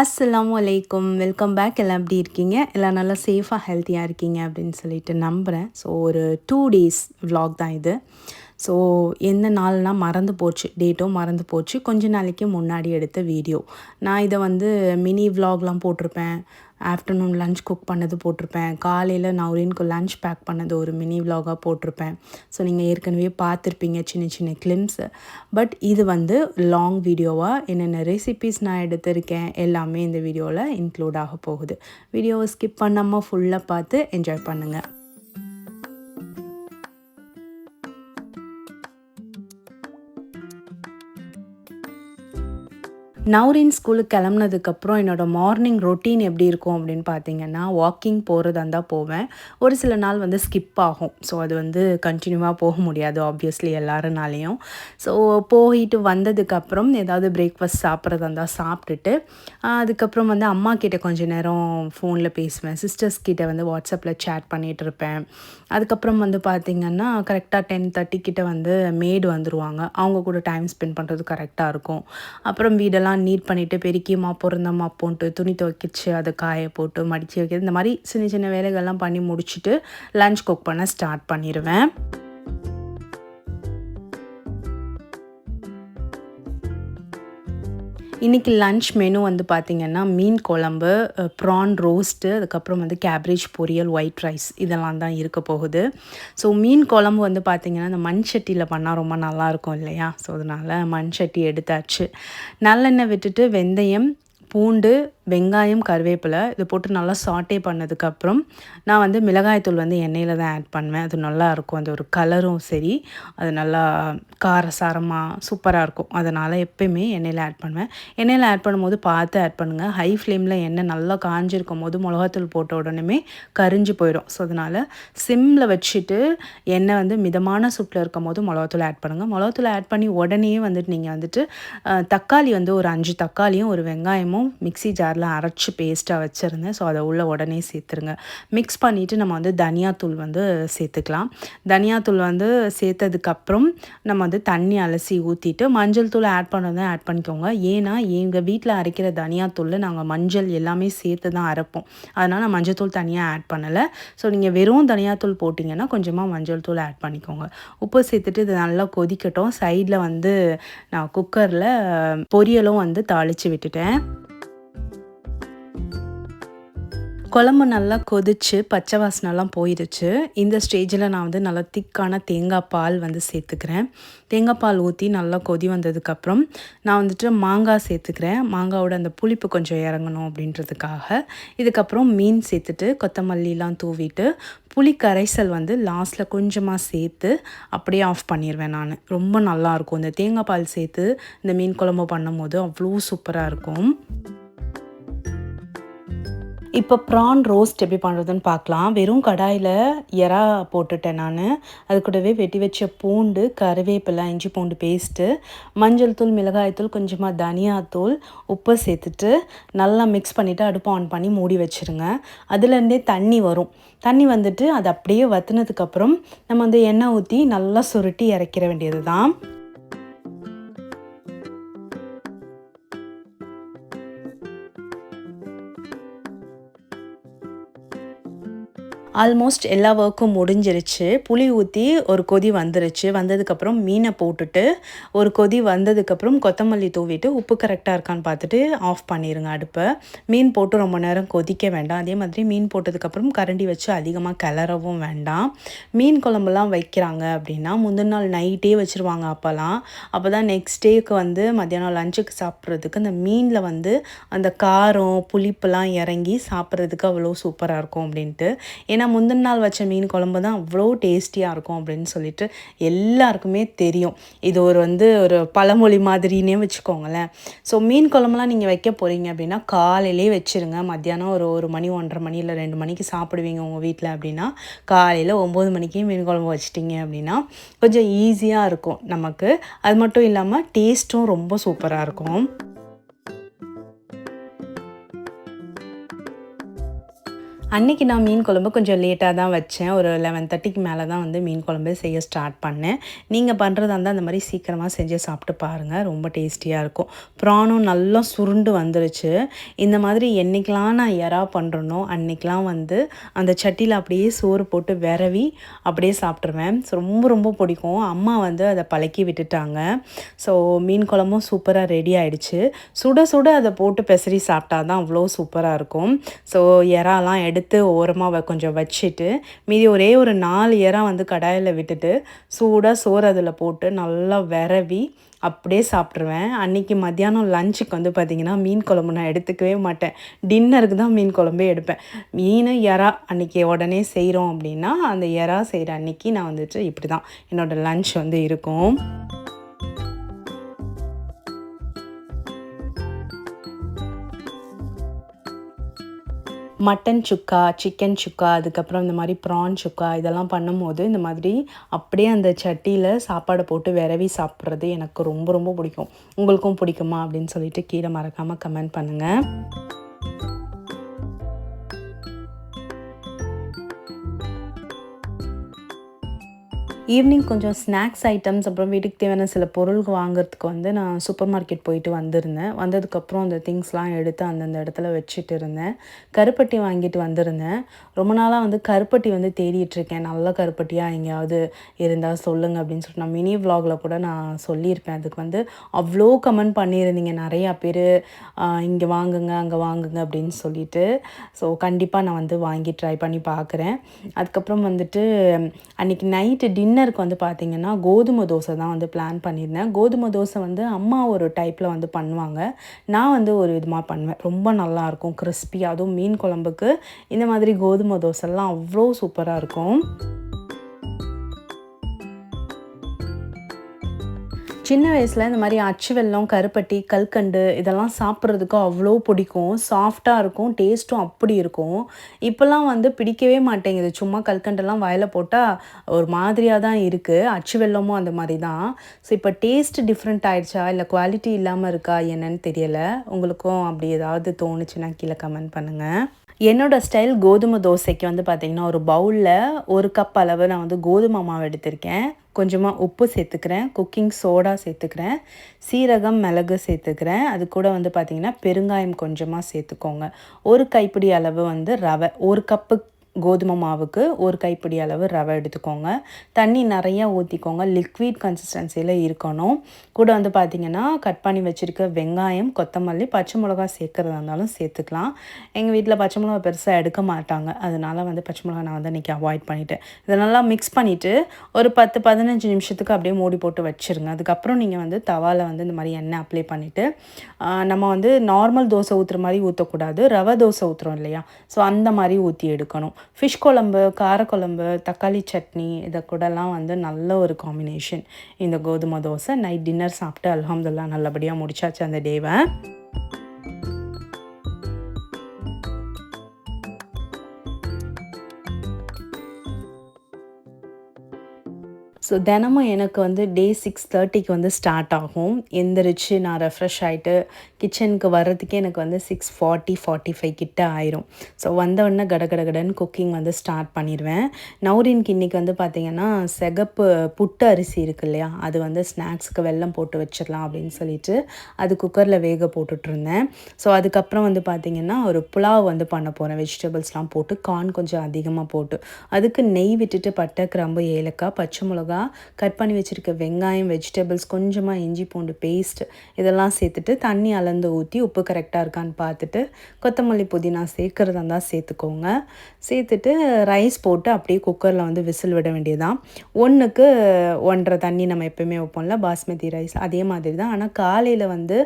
அஸ்ஸலாமு அலைக்கும் welcome back எல்லாம் எப்படி இருக்கீங்க? எல்லாம் நல்லா சேஃபாக ஹெல்த்தியாக இருக்கீங்க அப்படின்னு சொல்லிட்டு நம்புகிறேன் ஸோ ஒரு டூ டேஸ் விலாக் தான் இது. ஸோ எந்த நாள்னால் மறந்து போச்சு. டேட்டும் மறந்து போச்சு. கொஞ்ச நாளைக்கு முன்னாடி எடுத்த வீடியோ நான் இதை வந்து மினி விலாக்லாம் போட்டிருப்பேன். ஆஃப்டர்நூன் லஞ்ச் குக் பண்ணது போட்டிருப்பேன். காலையில் நௌரீனுக்கு லஞ்ச் பேக் பண்ணது ஒரு மினி விலாகாக போட்டிருப்பேன். ஸோ நீங்கள் ஏற்கனவே பார்த்துருப்பீங்க சின்ன சின்ன கிளிம்ஸு பட் இது வந்து லாங் வீடியோவாக என்னென்ன ரெசிபீஸ் நான் எடுத்திருக்கேன் எல்லாமே இந்த வீடியோவில் இன்க்ளூட் ஆக போகுது. வீடியோவை ஸ்கிப் பண்ணாமல் ஃபுல்லாக பார்த்து என்ஜாய் பண்ணுங்கள் நௌரின் ஸ்கூலுக்கு கிளம்புனதுக்கப்புறம் என்னோடய மார்னிங் ரொட்டீன் எப்படி இருக்கும் அப்படின்னு பார்த்தீங்கன்னா வாக்கிங் போகிறதா இருந்தால் போவேன். ஒரு சில நாள் வந்து ஸ்கிப் ஆகும். ஸோ அது வந்து கண்டினியூவாக போக முடியாது ஆப்வியஸ்லி எல்லாருனாலையும். ஸோ போயிட்டு வந்ததுக்கப்புறம் ஏதாவது பிரேக்ஃபாஸ்ட் சாப்பிட்றதா இருந்தால் சாப்பிட்டுட்டு அதுக்கப்புறம் வந்து அம்மா கிட்ட கொஞ்ச நேரம் ஃபோனில் பேசுவேன். சிஸ்டர்ஸ் கிட்டே வந்து வாட்ஸ்அப்பில் சேட் பண்ணிகிட்டு இருப்பேன். அதுக்கப்புறம் வந்து பார்த்திங்கன்னா கரெக்டாக டென் தேர்ட்டி கிட்டே வந்து மேடு வந்துடுவாங்க அவங்க கூட டைம் ஸ்பெண்ட் பண்ணுறது கரெக்டாக இருக்கும். அப்புறம் வீடெல்லாம் நீட் பண்ணிவிட்டு பெருக்கி மாப்போம் போட்டு துணி துவைக்கிச்சு அதை காய போட்டு மடித்து வைக்கிறது. இந்த மாதிரி சின்ன சின்ன வேலைகள்லாம் பண்ணி முடிச்சுட்டு லஞ்ச் குக் பண்ண ஸ்டார்ட் பண்ணிடுவேன் இன்றைக்கி லன்ச் மெனு வந்து பார்த்திங்கன்னா மீன் குழம்பு ப்ரான் ரோஸ்ட்டு அதுக்கப்புறம் வந்து கேப்ரேஜ் பொரியல் ஒயிட் ரைஸ் இதெல்லாம் தான் இருக்க போகுது. ஸோ மீன் குழம்பு வந்து பார்த்திங்கன்னா இந்த மண் சட்டியில் பண்ணால் ரொம்ப நல்லாயிருக்கும் இல்லையா? ஸோ அதனால் மண் சட்டி எடுத்தாச்சு. நல்லெண்ணெய் விட்டுட்டு வெந்தயம் பூண்டு வெங்காயம் கருவேப்பிலை இது போட்டு நல்லா சாட்டே பண்ணதுக்கப்புறம் நான் வந்து மிளகாய்த்தூள் வந்து எண்ணெயில் தான் ஆட் பண்ணுவேன். அது நல்லா இருக்கும். அந்த ஒரு கலரும் சரி. அது நல்லா காரசாரமாக சூப்பராக இருக்கும். அதனால் எப்பயுமே எண்ணெயில் ஆட் பண்ணுவேன். எண்ணெயில் ஆட் பண்ணும்போது பார்த்து ஆட் பண்ணுங்கள் ஹை ஃப்ளேமில் எண்ணெய் நல்லா காஞ்சிருக்கும் போது மிளகாத்தூள் போட்ட உடனே கரிஞ்சு போயிடும். ஸோ அதனால் சிம்மில் வச்சுட்டு எண்ணெய் வந்து மிதமான சூட்டில் இருக்கும் போது மிளகாத்தூள் ஆட் பண்ணுங்கள் மிளகாத்தூள் ஆட் பண்ணி உடனே வந்துட்டு நீங்கள் வந்துட்டு தக்காளி வந்து ஒரு அஞ்சு தக்காளியும் ஒரு வெங்காயமும் மிக்சி ஜார் ஜாரில் அரைச்சி பேஸ்ட்டாக வச்சுருந்தேன். ஸோ அதை உள்ள உடனே சேர்த்துருங்க. மிக்ஸ் பண்ணிவிட்டு நம்ம வந்து தனியாத்தூள் வந்து சேர்த்துக்கலாம். தனியாத்தூள் வந்து சேர்த்ததுக்கப்புறம் நம்ம வந்து தண்ணி அலசி ஊற்றிட்டு மஞ்சள் தூள் ஆட் பண்ணுறதை ஆட் பண்ணிக்கோங்க. ஏன்னா எங்கள் வீட்டில் அரைக்கிற தனியாத்தூளில் நாங்கள் மஞ்சள் எல்லாமே சேர்த்து தான் அரைப்போம். அதனால் நான் மஞ்சள் தூள் தனியாக ஆட் பண்ணலை. ஸோ நீங்கள் வெறும் தனியாத்தூள் போட்டிங்கன்னா கொஞ்சமாக மஞ்சள் தூள் ஆட் பண்ணிக்கோங்க. உப்பு சேர்த்துட்டு இது நல்லா கொதிக்கட்டும். சைடில் வந்து நான் குக்கரில் பொரியலும் வந்து தாளித்து விட்டுட்டேன். குழம்பு நல்லா கொதிச்சு பச்சை வாசனைலாம் போயிடுச்சு இந்த ஸ்டேஜில் நான் வந்து நல்லா திக்கான தேங்காய் பால் வந்து சேர்த்துக்கிறேன். தேங்காய் பால் ஊற்றி நல்லா கொதி வந்ததுக்கப்புறம் நான் வந்துட்டு மாங்காய் சேர்த்துக்கிறேன். மாங்காவோட அந்த புளிப்பு கொஞ்சம் இறங்கணும் அப்படின்றதுக்காக. இதுக்கப்புறம் மீன் சேர்த்துட்டு கொத்தமல்லிலாம் தூவிட்டு புளி கரைசல் வந்து லாஸ்ட்டில் கொஞ்சமாக சேர்த்து அப்படியே ஆஃப் பண்ணிடுவேன் நான். ரொம்ப நல்லாயிருக்கும் இந்த தேங்காய் பால் சேர்த்து இந்த மீன் குழம்பு பண்ணும்போது அவ்வளோ சூப்பராக இருக்கும். இப்போ ப்ரான் ரோஸ்ட் எப்படி பண்ணுறதுன்னு பார்க்கலாம். வெறும் கடாயில் எறா போட்டுட்டேன் நான். அது கூடவே வெட்டி வச்ச பூண்டு கருவேப்பிலை இஞ்சி பூண்டு பேஸ்ட்டு மஞ்சள் தூள் மிளகாய்த்தூள் கொஞ்சமாக தனியாத்தூள் உப்பு சேர்த்துட்டு நல்லா மிக்ஸ் பண்ணிவிட்டு அடுப்பு ஆன் பண்ணி மூடி வச்சுருங்க. அதுலேருந்தே தண்ணி வரும். தண்ணி வந்துட்டு அது அப்படியே வத்துனதுக்கப்புறம் நம்ம வந்து எண்ணெய் ஊற்றி நல்லா சுருட்டி இறக்கிற வேண்டியது தான் ஆல்மோஸ்ட் எல்லா ஒர்க்கும் முடிஞ்சிருச்சு. புளி ஊற்றி ஒரு கொதி வந்துருச்சு. வந்ததுக்கப்புறம் மீனை போட்டுட்டு ஒரு கொதி வந்ததுக்கப்புறம் கொத்தமல்லி தூவிட்டு உப்பு கரெக்டாக இருக்கான்னு பார்த்துட்டு ஆஃப் பண்ணிடுங்க அடுப்பை. மீன் போட்டு ரொம்ப நேரம் கொதிக்க வேண்டாம். அதே மாதிரி மீன் போட்டதுக்கப்புறம் கரண்டி வச்சு அதிகமாக கிளறவும் வேண்டாம். மீன் குழம்புலாம் வைக்கிறாங்க அப்படின்னா முந்தின நாள் நைட்டே வச்சுருவாங்க அப்போல்லாம் அப்போ தான் நெக்ஸ்ட் டேக்கு வந்து மத்தியானம் லஞ்சுக்கு சாப்பிட்றதுக்கு அந்த மீனில் வந்து அந்த காரம் புளிப்புலாம் இறங்கி சாப்பிட்றதுக்கு அவ்வளோ சூப்பராக இருக்கும் அப்படின்ட்டு. ஏன்னா முந்தின நாள் வச்ச மீன் குழம்பு தான் அவ்வளோ டேஸ்டியாக இருக்கும் அப்படின்னு சொல்லிட்டு எல்லாருக்குமே தெரியும். இது ஒரு வந்து ஒரு பழமொழி மாதிரினே வச்சுக்கோங்களேன். ஸோ மீன் குழம்புலாம் நீங்கள் வைக்க போகிறீங்க அப்படின்னா காலையிலே வச்சுருங்க. மத்தியானம் ஒரு ஒரு மணி ஒன்றரை மணி இல்லை ரெண்டு மணிக்கு சாப்பிடுவீங்க உங்கள் வீட்டில் அப்படின்னா காலையில் ஒம்பது மணிக்கே மீன் குழம்பு வச்சிட்டிங்க அப்படின்னா கொஞ்சம் ஈஸியாக இருக்கும் நமக்கு. அது மட்டும் இல்லாமல் டேஸ்ட்டும் ரொம்ப சூப்பராக இருக்கும். அன்றைக்கி நான் மீன் குழம்பு கொஞ்சம் லேட்டாக தான் வச்சேன். ஒரு லெவன் தேர்ட்டிக்கு மேலே தான் வந்து மீன் குழம்பு செய்ய ஸ்டார்ட் பண்ணேன். நீங்கள் பண்ணுறதா இருந்தால் அந்த மாதிரி சீக்கிரமாக செஞ்சு சாப்பிட்டு பாருங்கள் ரொம்ப டேஸ்டியாக இருக்கும். ப்ரானும் நல்லா சுருண்டு வந்துருச்சு. இந்த மாதிரி என்றைக்கெலாம் நான் எறா பண்ணுறனோ அன்றைக்கெலாம் வந்து அந்த சட்டியில் அப்படியே சோறு போட்டு விரவி அப்படியே சாப்பிட்ருவேன் ஸோ ரொம்ப ரொம்ப பிடிக்கும். அம்மா வந்து அதை பழக்கி விட்டுட்டாங்க. ஸோ மீன் குழம்பும் சூப்பராக ரெடி ஆகிடுச்சு சுட சுட அதை போட்டு பெசரி சாப்பிட்டா தான் அவ்வளோ சூப்பராக இருக்கும். ஸோ எறாலாம் எடுத்து எடுத்து ஓரமாக கொஞ்சம் வச்சுட்டு மீதி ஒரே ஒரு நாலு இறம் வந்து கடாயில் விட்டுட்டு சூடாக சோறு அதில் போட்டு நல்லா விரவி அப்படியே சாப்பிட்ருவேன் அன்றைக்கி மத்தியானம் லஞ்சுக்கு வந்து பார்த்திங்கன்னா மீன் குழம்பு நான் எடுத்துக்கவே மாட்டேன். டின்னருக்கு தான் மீன் குழம்பே எடுப்பேன். மீன் எறா அன்றைக்கி உடனே செய்கிறோம் அப்படின்னா அந்த எறா செய்கிற அன்றைக்கி நான் வந்துட்டு இப்படி தான் என்னோடய லஞ்ச் வந்து இருக்கும். மட்டன் சுக்கா சிக்கன் சுக்கா அதுக்கப்புறம் இந்த மாதிரி ப்ரான் சுக்கா இதெல்லாம் பண்ணும்போது இந்த மாதிரி அப்படியே அந்த சட்டியில் சாப்பாடை போட்டு விரவி சாப்பிட்றது எனக்கு ரொம்ப ரொம்ப பிடிக்கும். உங்களுக்கும் பிடிக்குமா அப்படின்னு சொல்லிட்டு கீழே மறக்காமல் கமெண்ட் பண்ணுங்கள் ஈவினிங் கொஞ்சம் ஸ்நாக்ஸ் ஐட்டம்ஸ் அப்புறம் வீட்டுக்கு தேவையான சில பொருள்கள் வாங்குறதுக்கு வந்து நான் சூப்பர் மார்க்கெட் போயிட்டு வந்திருந்தேன். வந்ததுக்கப்புறம் அந்த திங்ஸ்லாம் எடுத்து அந்தந்த இடத்துல வச்சுட்டு இருந்தேன். கருப்பட்டி வாங்கிட்டு வந்திருந்தேன். ரொம்ப நாளாக வந்து கருப்பட்டி வந்து தேடிட்டுருக்கேன் நல்ல கருப்பட்டியாக எங்கேயாவது இருந்தால் சொல்லுங்கள் அப்படின்னு சொல்லிட்டு நான் மினி விலாகில் கூட நான் சொல்லியிருப்பேன். அதுக்கு வந்து அவ்வளோ கமெண்ட் பண்ணியிருந்தீங்க. நிறையா பேர் இங்கே வாங்குங்க அங்கே வாங்குங்க அப்படின்னு சொல்லிட்டு. ஸோ கண்டிப்பாக நான் வந்து வாங்கி ட்ரை பண்ணி பார்க்குறேன் அதுக்கப்புறம் வந்துட்டு அன்றைக்கி நைட்டு டின்னர் டின்னருக்கு வந்து பார்த்திங்கன்னா கோதுமை தோசை தான் வந்து பிளான் பண்ணியிருந்தேன். கோதுமை தோசை வந்து அம்மா ஒரு டைப்பில் வந்து பண்ணுவாங்க. நான் வந்து ஒரு விதமாக பண்ணுவேன். ரொம்ப நல்லாயிருக்கும் கிறிஸ்பி அதுவும் மீன் குழம்புக்கு. இந்த மாதிரி கோதுமை தோசைலாம் அவ்வளோ சூப்பராக இருக்கும். சின்ன வயசில் இந்த மாதிரி அச்சு வெல்லம் கருப்பட்டி கல்கண்டு இதெல்லாம் சாப்பிட்றதுக்கு அவ்வளோ பிடிக்கும். சாஃப்டாக இருக்கும் டேஸ்ட்டும் அப்படி இருக்கும். இப்போல்லாம் வந்து பிடிக்கவே மாட்டேங்குது. சும்மா கல்கண்டெல்லாம் வயலை போட்டால் ஒரு மாதிரியாக தான் இருக்குது அச்சு வெல்லமும் அந்த மாதிரி தான். ஸோ இப்போ டேஸ்ட் டிஃப்ரெண்ட் ஆயிடுச்சா? இல்லை குவாலிட்டி இல்லாமல் இருக்கா? என்னன்னு தெரியலை. உங்களுக்கும் அப்படி ஏதாவது தோணுச்சுன்னா கீழே கமெண்ட் பண்ணுங்கள் என்னோடய ஸ்டைல் கோதுமை தோசைக்கு வந்து பார்த்திங்கன்னா ஒரு பவுலில் ஒரு கப் அளவு நான் வந்து கோதுமை மாவு எடுத்திருக்கேன். கொஞ்சமாக உப்பு சேர்த்துக்கிறேன். குக்கிங் சோடா சேர்த்துக்கிறேன். சீரகம் மிளகு சேர்த்துக்கிறேன். அது கூட வந்து பார்த்திங்கன்னா பெருங்காயம் கொஞ்சமாக சேர்த்துக்கோங்க. ஒரு கைப்பிடி அளவு வந்து ரவை. ஒரு கப்பு கோதுமை மாவுக்கு ஒரு கைப்பிடி அளவு ரவை எடுத்துக்கோங்க. தண்ணி நிறையா ஊற்றிக்கோங்க லிக்விட் கன்சிஸ்டன்சியில் இருக்கணும். கூட வந்து பார்த்திங்கன்னா கட் பண்ணி வச்சுருக்க வெங்காயம் கொத்தமல்லி பச்சை மிளகா சேர்க்குறதா இருந்தாலும் சேர்த்துக்கலாம். எங்கள் வீட்டில் பச்சை மிளகா பெருசாக எடுக்க மாட்டாங்க. அதனால் வந்து பச்சை மிளகா நான் வந்து இன்றைக்கி அவாய்ட் பண்ணிவிட்டேன் இதை நல்லா மிக்ஸ் பண்ணிவிட்டு ஒரு பத்து பதினஞ்சு நிமிஷத்துக்கு அப்படியே மூடி போட்டு வச்சுருங்க. அதுக்கப்புறம் நீங்கள் வந்து தவாவில் வந்து இந்த மாதிரி எண்ணெய் அப்ளை பண்ணிவிட்டு நம்ம வந்து நார்மல் தோசை ஊற்றுற மாதிரி ஊற்றக்கூடாது ரவை தோசை ஊற்றுறோம் இல்லையா? ஸோ அந்த மாதிரி ஊற்றி எடுக்கணும். ஃபிஷ் குழம்பு காரக்குழம்பு தக்காளி சட்னி இதை கூடலாம் வந்து நல்ல ஒரு காம்பினேஷன் இந்த கோதுமை தோசை நைட் டின்னர் சாப்பிட்டு அலமதுல்லா நல்லபடியாக முடிச்சாச்சு அந்த டேவை ஸோ தினமும் எனக்கு வந்து டே சிக்ஸ் தேர்ட்டிக்கு வந்து ஸ்டார்ட் ஆகும். எந்திரிச்சு நான் ரெஃப்ரெஷ் ஆகிட்டு கிச்சனுக்கு வர்றதுக்கே எனக்கு வந்து சிக்ஸ் ஃபார்ட்டி ஃபார்ட்டி ஃபைவ் கிட்ட ஆயிரும். ஸோ வந்தவுடனே கட கடகடன்னு குக்கிங் வந்து ஸ்டார்ட் பண்ணிடுவேன் நௌரின்க்கு இன்றைக்கி வந்து பார்த்திங்கன்னா செகப்பு புட்டு அரிசி இருக்கு இல்லையா? அது வந்து ஸ்நாக்ஸுக்கு வெல்லம் போட்டு வச்சிடலாம் அப்படின்னு சொல்லிட்டு அது குக்கரில் வேக போட்டுட்ருந்தேன். ஸோ அதுக்கப்புறம் வந்து பார்த்திங்கன்னா ஒரு புலாவ் வந்து பண்ண போகிறேன் வெஜிடபிள்ஸ்லாம் போட்டு கார்ன் கொஞ்சம் அதிகமாக போட்டு. அதுக்கு நெய் விட்டுட்டு பட்டை கிராம்பு ஏலக்காய் பச்சை மிளகா கட் பண்ணி வச்சுருக்க வெங்காயம் வெஜிடபிள்ஸ் கொஞ்சமாக இஞ்சி பூண்டு பேஸ்ட் இதெல்லாம் சேர்த்துட்டு தண்ணி அளந்து ஊற்றி உப்பு கரெக்டாக இருக்கான்னு பார்த்துட்டு கொத்தமல்லி புதினா சேர்க்குறதா இருந்தால் சேர்த்துக்கோங்க. சேர்த்துட்டு ரைஸ் போட்டு அப்படியே குக்கரில் வந்து விசில் விட வேண்டியதான் ஒன்றுக்கு ஒன்றரை தண்ணி நம்ம எப்போயுமே வைப்போம்ல பாஸ்மதி ரைஸ் அதே மாதிரி தான் ஆனால் காலையில் வந்து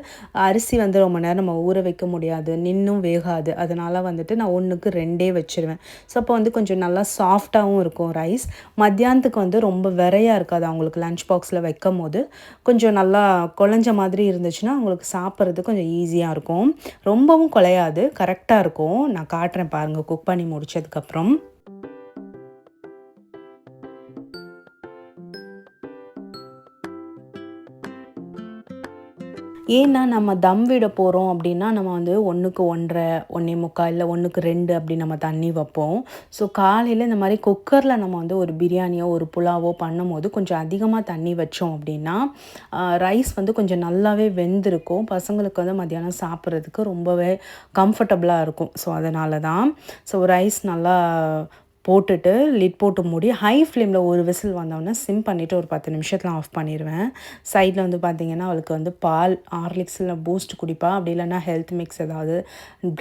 அரிசி வந்து ரொம்ப நேரம் நம்ம ஊற வைக்க முடியாது நின்றும் வேகாது. அதனால் வந்துட்டு நான் ஒன்றுக்கு ரெண்டே வச்சுருவேன். ஸோ அப்போ வந்து கொஞ்சம் நல்லா சாஃப்டாகவும் இருக்கும் ரைஸ் மத்தியானத்துக்கு வந்து ரொம்ப விரைய நிறையா இருக்காது. அவங்களுக்கு லஞ்ச் பாக்ஸில் வைக்கும் போது கொஞ்சம் நல்லா குழஞ்ச மாதிரி இருந்துச்சுன்னா அவங்களுக்கு சாப்பிட்றது கொஞ்சம் ஈஸியாக இருக்கும். ரொம்பவும் குலையாது கரெக்டாக இருக்கும். நான் காட்டுறேன் பாருங்கள் குக் பண்ணி முடித்ததுக்கப்புறம் ஏன்னா நம்ம தம் விட போகிறோம் அப்படின்னா நம்ம வந்து ஒன்றுக்கு ஒன்றரை ஒன்றே முக்கால் இல்லை ஒன்றுக்கு ரெண்டு அப்படி நம்ம தண்ணி வைப்போம். ஸோ காலையில் இந்த மாதிரி குக்கரில் நம்ம வந்து ஒரு பிரியாணியோ ஒரு புலாவோ பண்ணும்போது கொஞ்சம் அதிகமாக தண்ணி வச்சோம் அப்படின்னா ரைஸ் வந்து கொஞ்சம் நல்லாவே வெந்திருக்கும். பசங்களுக்கு வந்து மத்தியானம் சாப்பிட்றதுக்கு ரொம்பவே கம்ஃபர்டபுளாக இருக்கும். ஸோ அதனால தான் ஸோ ரைஸ் நல்லா போட்டுட்டு லிட் போட்டு மூடி ஹை ஃப்ளேமில் ஒரு விசில் வந்தோடனே சிம் பண்ணிவிட்டு ஒரு பத்து நிமிஷத்தில் ஆஃப் பண்ணிடுவேன் சைடில் வந்து பார்த்திங்கன்னா அவளுக்கு வந்து பால் ஹார்லிக்ஸ் இல்லை பூஸ்ட் குடிப்பா. அப்படி இல்லைன்னா ஹெல்த் மிக்ஸ் ஏதாவது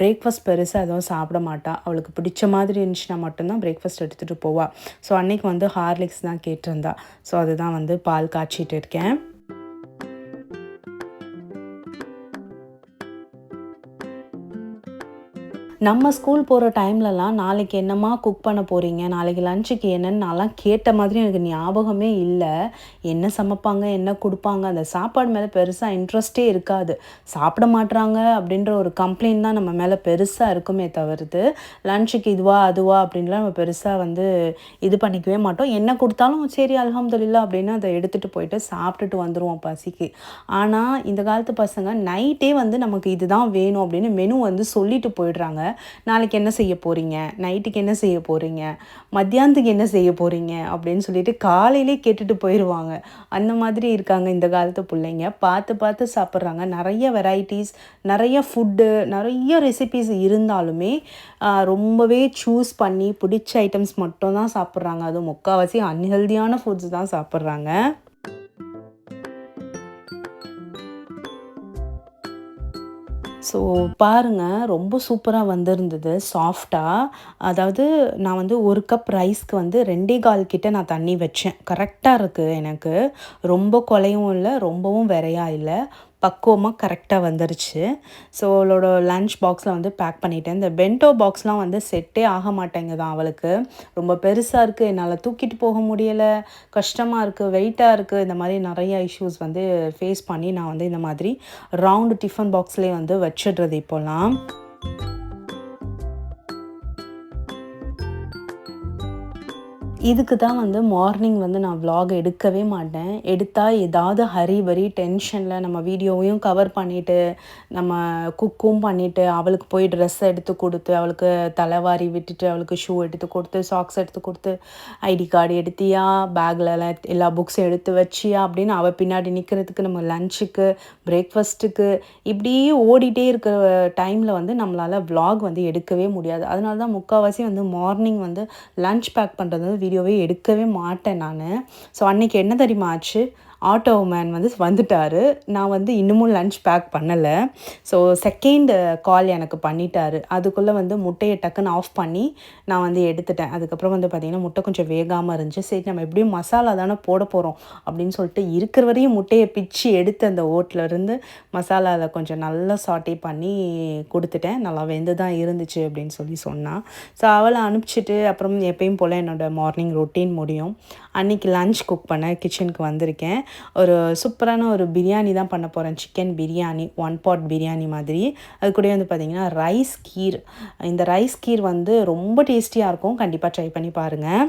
பிரேக்ஃபாஸ்ட் பெருசாக எதுவும் சாப்பிட மாட்டாள் அவளுக்கு பிடிச்ச மாதிரி இருந்துச்சுன்னா மட்டும்தான் பிரேக்ஃபாஸ்ட் எடுத்துகிட்டு போவாள் ஸோ அன்றைக்கி வந்து ஹார்லிக்ஸ் தான் கேட்டிருந்தா. ஸோ அதுதான் வந்து பால் காய்ச்சிட்டு இருக்கேன். நம்ம ஸ்கூல் போகிற டைம்லலாம் நாளைக்கு என்னம்மா குக் பண்ண போகிறீங்க நாளைக்கு லஞ்சுக்கு என்னன்னு நான்லாம் கேட்ட மாதிரி எனக்கு ஞாபகமே இல்லை. என்ன சமைப்பாங்க? என்ன கொடுப்பாங்க? அந்த சாப்பாடு மேலே பெருசாக இன்ட்ரெஸ்டே இருக்காது. சாப்பிட மாட்றாங்க அப்படின்ற ஒரு கம்ப்ளைண்ட் தான் நம்ம மேலே பெருசாக இருக்குமே தவிர்த்து லஞ்சுக்கு இதுவா அதுவா அப்படின்லாம் நம்ம பெருசாக வந்து இது பண்ணிக்கவே மாட்டோம். என்ன கொடுத்தாலும் சரி அலமதுல்லா அப்படின்னு அதை எடுத்துகிட்டு போயிட்டு சாப்பிட்டுட்டு வந்துடுவோம் பசிக்கு. ஆனால் இந்த காலத்து பசங்க நைட்டே வந்து நமக்கு இதுதான் வேணும் அப்படின்னு மெனு வந்து சொல்லிட்டு போயிடுறாங்க. நாளைக்கு என்ன செய்ய போகிறீங்க நைட்டுக்கு என்ன செய்ய போகிறீங்க மத்தியானத்துக்கு என்ன செய்ய போகிறீங்க அப்படின்னு சொல்லிட்டு காலையிலே கேட்டுட்டு போயிடுவாங்க அந்த மாதிரி இருக்காங்க இந்த காலத்து பிள்ளைங்க. பார்த்து பார்த்து சாப்பிட்றாங்க. நிறைய வெரைட்டிஸ் நிறைய ஃபுட்டு நிறைய ரெசிபிஸ் இருந்தாலுமே ரொம்பவே சூஸ் பண்ணி பிடிச்ச ஐட்டம்ஸ் மட்டும் தான் சாப்பிட்றாங்க. அதுவும் முக்கால்வாசி அன்ஹெல்தியான ஃபுட்ஸ் தான் சாப்பிட்றாங்க. ஸோ பாருங்கள் ரொம்ப சூப்பராக வந்திருந்தது சாஃப்டாக அதாவது நான் வந்து ஒரு கப் ரைஸ்க்கு வந்து ரெண்டே கால் கிட்ட நான் தண்ணி வச்சேன். கரெக்டாக இருக்குது எனக்கு. ரொம்ப குலையும் இல்லை ரொம்பவும் விரையா இல்லை. பக்குவமாக கரெக்டாக வந்துருச்சு. ஸோ அவளோட லன்ச் பாக்ஸில் வந்து பேக் பண்ணிட்டேன். இந்த பென்டோ பாக்ஸ்லாம் வந்து செட்டே ஆக மாட்டேங்குது அவளுக்கு. ரொம்ப பெருசாக இருக்குது என்னால் தூக்கிட்டு போக முடியலை. கஷ்டமாக இருக்குது வெயிட்டாக இருக்குது இந்த மாதிரி நிறைய இஷ்யூஸ் வந்து ஃபேஸ் பண்ணி நான் வந்து இந்த மாதிரி ரவுண்டு டிஃபன் பாக்ஸ்லேயே வந்து வச்சிடுறது இப்போல்லாம் இதுக்கு தான் வந்து மார்னிங் வந்து நான் vlog எடுக்கவே மாட்டேன். எடுத்தால் ஏதாவது ஹரி பரி டென்ஷனில் நம்ம வீடியோவையும் கவர் பண்ணிவிட்டு நம்ம குக்கும் பண்ணிவிட்டு அவளுக்கு போய் ட்ரெஸ் எடுத்து கொடுத்து அவளுக்கு தலைவாரி விட்டுட்டு அவளுக்கு ஷூ எடுத்து கொடுத்து சாக்ஸ் எடுத்து கொடுத்து ஐடி கார்டு எடுத்தியா பேக்கில் எல்லா புக்ஸும் எடுத்து வச்சியா அப்படின்னு அவள் பின்னாடி நிற்கிறதுக்கு நம்ம லஞ்சுக்கு பிரேக்ஃபாஸ்ட்டுக்கு இப்படியே ஓடிட்டே இருக்கிற டைமில் வந்து நம்மளால் vlog வந்து எடுக்கவே முடியாது. அதனால தான் முக்கால்வாசி வந்து மார்னிங் வந்து லஞ்ச் பேக் பண்ணுறது வந்து வீடியோவே எடுக்கவே மாட்டேன் நான். ஸோ அன்றைக்கி என்ன தெரியுமா ஆச்சு? ஆட்டோ மேன் வந்து வந்துட்டார். நான் வந்து இன்னமும் லன்ச் பேக் பண்ணலை. ஸோ செகண்ட் கால் எனக்கு பண்ணிட்டாரு. அதுக்குள்ளே வந்து முட்டையை டக்குன்னு ஆஃப் பண்ணி நான் வந்து எடுத்துட்டேன். அதுக்கப்புறம் வந்து பார்த்திங்கன்னா முட்டை கொஞ்சம் வேகாமல் இருந்துச்சு. சரி நம்ம எப்படியும் மசாலா தானே போட போகிறோம் அப்படின்னு சொல்லிட்டு இருக்கிற வரையும் முட்டையை பிச்சு எடுத்து அந்த ஓட்டிலருந்து மசாலாவில் கொஞ்சம் நல்லா சாட்டே பண்ணி கொடுத்துட்டேன். நல்லா வெந்து தான் இருந்துச்சு அப்படின்னு சொல்லி சொன்னான் ஸோ அவளை அனுப்பிச்சிட்டு அப்புறம் எப்பயும் போல் என்னோடய மார்னிங் ரொட்டீன் முடியும். அன்றைக்கி லஞ்ச் குக் பண்ண கிச்சனுக்கு வந்திருக்கேன். ஒரு சூப்பரான ஒரு பிரியாணி தான் பண்ண போகிறேன் chicken biryani one pot biryani மாதிரி. அது கூட வந்து பார்த்திங்கன்னா ரைஸ் கீர். இந்த ரைஸ் கீர் வந்து ரொம்ப டேஸ்டியாக இருக்கும். கண்டிப்பாக ட்ரை பண்ணி பாருங்கள்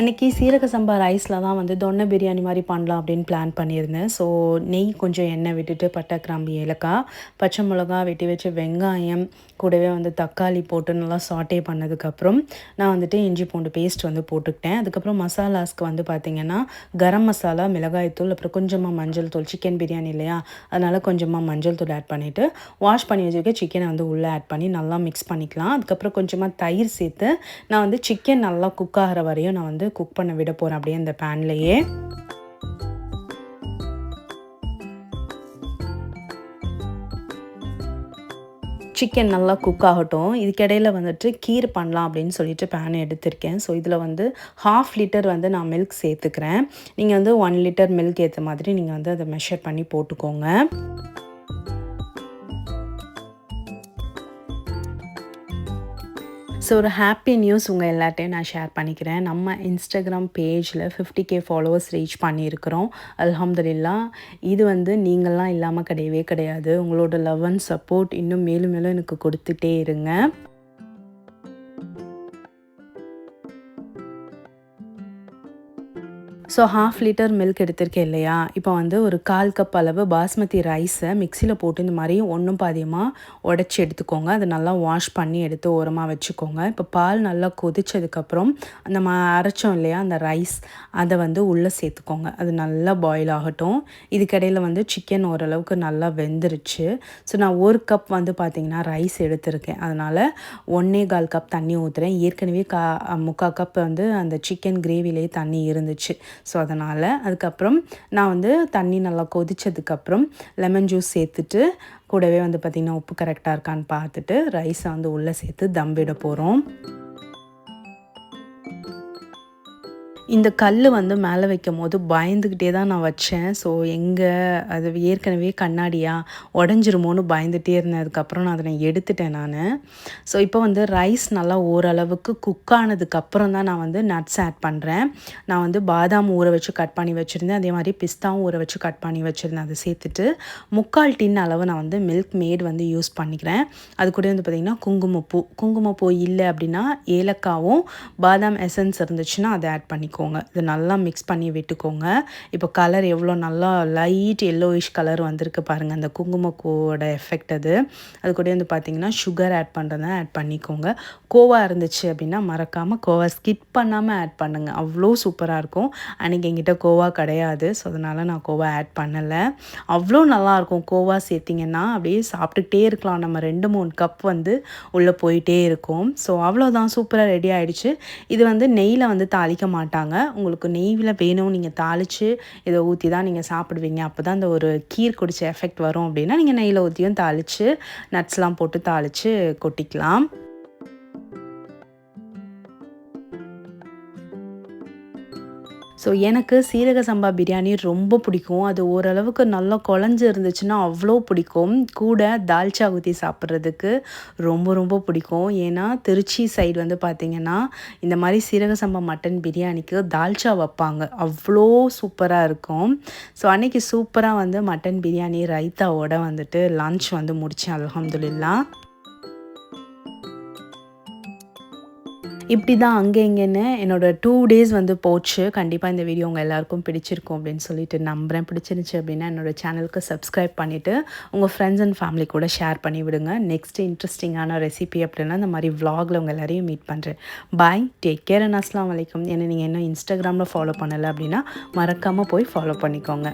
அன்றைக்கி சீரக சம்பா ரைஸில் தான் வந்து தொன்னை பிரியாணி மாதிரி பண்ணலாம் அப்படின்னு பிளான் பண்ணியிருந்தேன். ஸோ நெய் கொஞ்சம் எண்ணெய் விட்டுட்டு பட்டை கிராம்பு ஏலக்காய் பச்சை மிளகா வெட்டி வச்ச வெங்காயம் கூடவே வந்து தக்காளி போட்டு நல்லா சாட்டே பண்ணதுக்கப்புறம் நான் வந்துட்டு இஞ்சி பூண்டு பேஸ்ட் வந்து போட்டுக்கிட்டேன். அதுக்கப்புறம் மசாலாஸ்க்கு வந்து பார்த்திங்கன்னா கரம் மசாலா மிளகாய்த்தூள் அப்புறம் கொஞ்சமாக மஞ்சள் தூள் சிக்கன் பிரியாணி இல்லையா? அதனால் கொஞ்சமாக மஞ்சள் தூள் ஆட் பண்ணிவிட்டு வாஷ் பண்ணி வச்சுருக்க சிக்கனை வந்து உள்ளே ஆட் பண்ணி நல்லா மிக்ஸ் பண்ணிக்கலாம். அதுக்கப்புறம் கொஞ்சமாக தயிர் சேர்த்து நான் வந்து சிக்கன் நல்லா குக் ஆகிற வரையும் நான் வந்து குக் பண்ண விட போகிறேன் அப்படியே இந்த பேன்லேயே சிக்கன் நல்லா குக் ஆகட்டும். இதுக்கிடையில் வந்துட்டு கீர் பண்ணலாம் அப்படின்னு சொல்லிட்டு பேன் எடுத்திருக்கேன். ஸோ இதில் வந்து ஹாஃப் லிட்டர் வந்து நான் மில்க் சேர்த்துக்கிறேன். நீங்கள் வந்து ஒன் லிட்டர் மில்க் ஏற்ற மாதிரி நீங்கள் வந்து அதை மெஷர் பண்ணி போட்டுக்கோங்க. ஸோ ஒரு ஹாப்பி நியூஸ் உங்கள் எல்லாட்டையும் நான் ஷேர் பண்ணிக்கிறேன். நம்ம இன்ஸ்டாகிராம் பேஜில் ஃபிஃப்டி கே ஃபாலோவர்ஸ் ரீச் பண்ணியிருக்கிறோம். அல்ஹம்துலில்லா இது வந்து நீங்கள்லாம் இல்லாமல் கிடையவே கிடையாது. உங்களோட லவ் அண்ட் சப்போர்ட் இன்னும் மேலும் மேலும் எனக்கு கொடுத்துட்டே இருங்க. ஸோ ஹாஃப் லிட்டர் மில்க் எடுத்திருக்கேன் இல்லையா? இப்போ வந்து ஒரு கால் கப் அளவு பாஸ்மதி ரைஸை மிக்சியில் போட்டு இந்த மாதிரி ஒன்றும் பாதியமாக உடச்சி எடுத்துக்கோங்க. அதை நல்லா வாஷ் பண்ணி எடுத்து ஓரமாக வச்சுக்கோங்க. இப்போ பால் நல்லா கொதிச்சதுக்கப்புறம் அந்த மா அரைச்சோம் இல்லையா அந்த ரைஸ் அதை வந்து உள்ளே சேர்த்துக்கோங்க. அது நல்லா பாயில் ஆகட்டும். இதுக்கடையில் வந்து சிக்கன் ஓரளவுக்கு நல்லா வெந்துருச்சு. ஸோ நான் ஒரு கப் வந்து பார்த்திங்கன்னா ரைஸ் எடுத்திருக்கேன். அதனால் ஒன்றே கால் கப் தண்ணி ஊற்றுறேன் ஏற்கனவே கா முக்கால் கப் வந்து அந்த சிக்கன் கிரேவிலே தண்ணி இருந்துச்சு. ஸோ அதனால் அதுக்கப்புறம் நான் வந்து தண்ணி நல்லா கொதித்ததுக்கப்புறம் லெமன் ஜூஸ் சேர்த்துட்டு கூடவே வந்து பார்த்திங்கன்னா உப்பு கரெக்டாக இருக்கான்னு பார்த்துட்டு ரைஸை வந்து உள்ளே சேர்த்து தம் விட போகிறோம் இந்த கல் வந்து மேலே வைக்கும் போது பயந்துக்கிட்டே தான் நான் வச்சேன். ஸோ எங்கே அது ஏற்கனவே கண்ணாடியாக உடஞ்சிருமோன்னு பயந்துகிட்டே இருந்தேன். அதுக்கப்புறம் நான் அதை நான் எடுத்துட்டேன் நான். ஸோ இப்போ வந்து ரைஸ் நல்லா ஓரளவுக்கு குக் ஆனதுக்கப்புறம் தான் நான் வந்து நட்ஸ் ஆட் பண்ணுறேன் நான் வந்து பாதாம் ஊற வச்சு கட் பண்ணி வச்சுருந்தேன். அதே மாதிரி பிஸ்தாவும் ஊற வச்சு கட் பண்ணி வச்சுருந்தேன். அதை சேர்த்துட்டு முக்கால் டின் அளவு நான் வந்து மில்க் மேட் வந்து யூஸ் பண்ணிக்கிறேன். அது கூட வந்து பார்த்திங்கன்னா குங்குமப்பூ. குங்குமப்பூ இல்லை அப்படின்னா ஏலக்காவும் பாதாம் எசன்ஸ் இருந்துச்சுன்னா அதை ஆட் பண்ணிக்கிறேன் பண்ணிக்கோங்க. இது நல்லா மிக்ஸ் பண்ணி விட்டுக்கோங்க. இப்போ கலர் எவ்வளோ நல்லா லைட் எல்லோயிஷ் கலர் வந்திருக்கு பாருங்கள் அந்த குங்குமப்பூவோட எஃபெக்ட் அது. அது கூட வந்து பார்த்திங்கன்னா சுகர் ஆட் பண்ணுறதா ஆட் பண்ணிக்கோங்க. கோவா இருந்துச்சு அப்படின்னா மறக்காமல் கோவா ஸ்கிப் பண்ணாமல் ஆட் பண்ணுங்கள் அவ்வளோ சூப்பராக இருக்கும். அன்றைக்கி எங்கிட்ட கோவா கிடையாது. ஸோ அதனால் நான் கோவா ஆட் பண்ணலை. அவ்வளோ நல்லாயிருக்கும் கோவா சேர்த்திங்கன்னா. அப்படியே சாப்பிட்டுக்கிட்டே இருக்கலாம். நம்ம ரெண்டு மூணு கப் வந்து உள்ளே போயிட்டே இருக்கும். ஸோ அவ்வளோதான். சூப்பராக ரெடி ஆகிடுச்சு இது வந்து நெய்யில் வந்து தாளிக்க மாட்டாங்க. சொல்கிறாங்க உங்களுக்கு நெய்வில் வேணும் நீங்கள் தாளித்து இதை ஊற்றி தான் நீங்கள் சாப்பிடுவீங்க. அப்போ தான் அந்த ஒரு கீர் குடிச்ச எஃபெக்ட் வரும் அப்படின்னா நீங்கள் நெய்யில் ஊற்றியும் தாளித்து நட்ஸ்லாம் போட்டு தாளித்து கொட்டிக்கலாம். ஸோ எனக்கு சீரக சம்பா பிரியாணி ரொம்ப பிடிக்கும். அது ஓரளவுக்கு நல்லா குழஞ்சி இருந்துச்சுன்னா அவ்வளோ பிடிக்கும். கூட தால்ச்சா ஊற்றி சாப்பிட்றதுக்கு ரொம்ப ரொம்ப பிடிக்கும். ஏன்னா திருச்சி சைடு வந்து பார்த்திங்கன்னா இந்த மாதிரி சீரக சம்பா மட்டன் பிரியாணிக்கு தால்ச்சா வைப்பாங்க. அவ்வளோ சூப்பராக இருக்கும். ஸோ அன்றைக்கி சூப்பராக வந்து மட்டன் பிரியாணி ரைத்தாவோட வந்துட்டு லன்ச் வந்து முடித்தேன் அலமதுல்லா இப்படி தான் அங்கே இங்கேன்னு என்னோடய டூ டேஸ் வந்து போச்சு. கண்டிப்பாக இந்த வீடியோ உங்கள் எல்லாருக்கும் பிடிச்சிருக்கும் அப்படின்னு சொல்லிட்டு நம்புகிறேன் பிடிச்சிருந்துச்சு அப்படின்னா என்னோடய சேனலுக்கு சப்ஸ்கிரைப் பண்ணிவிட்டு உங்கள் ஃப்ரெண்ட்ஸ் அண்ட் ஃபேமிலி கூட ஷேர் பண்ணி விடுங்க. நெக்ஸ்ட் இன்ட்ரெஸ்டிங்கான ரெசிபி அப்படின்னா இந்த மாதிரி விலாகில் உங்கள் எல்லாரையும் மீட் பண்ணுறேன் பாய் டேக் கேர் அண்ட் அஸ்லாம் வலைக்கும் என்ன நீங்கள் இன்னும் இன்ஸ்டாகிராமில் ஃபாலோ பண்ணலை அப்படின்னா மறக்காமல் போய் ஃபாலோ பண்ணிக்கோங்க.